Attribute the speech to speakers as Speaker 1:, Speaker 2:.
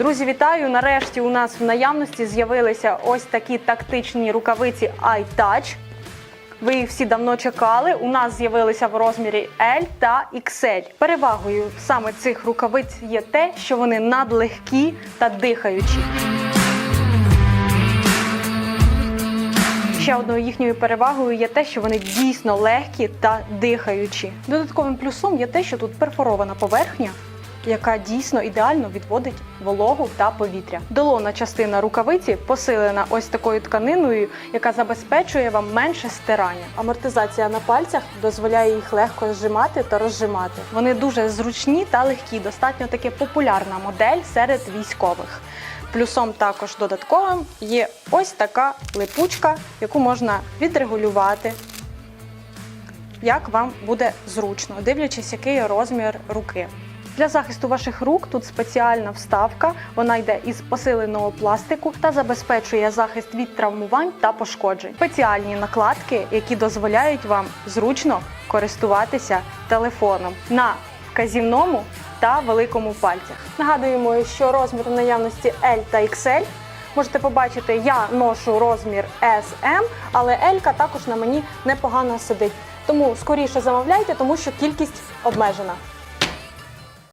Speaker 1: Друзі, вітаю! Нарешті у нас в наявності з'явилися ось такі тактичні рукавиці iTouch. Ви їх всі давно чекали. У нас з'явилися в розмірі L та XL. Перевагою саме цих рукавиць є те, що вони надлегкі та дихаючі. Ще одною їхньою перевагою є те, що вони дійсно легкі та дихаючі. Додатковим плюсом є те, що тут перфорована поверхня, яка дійсно ідеально відводить вологу та повітря. Долона частина рукавиці посилена ось такою тканиною, яка забезпечує вам менше стирання. Амортизація на пальцях дозволяє їх легко зжимати та розжимати. Вони дуже зручні та легкі, достатньо таки популярна модель серед військових. Плюсом також додатковим є ось така липучка, яку можна відрегулювати, як вам буде зручно, дивлячись, який розмір руки. Для захисту ваших рук тут спеціальна вставка. Вона йде із посиленого пластику та забезпечує захист від травмувань та пошкоджень. Спеціальні накладки, які дозволяють вам зручно користуватися телефоном на вказівному та великому пальцях. Нагадуємо, що розмір в наявності L та XL. Можете побачити, я ношу розмір SM, але L також на мені непогано сидить. Тому скоріше замовляйте, тому що кількість обмежена.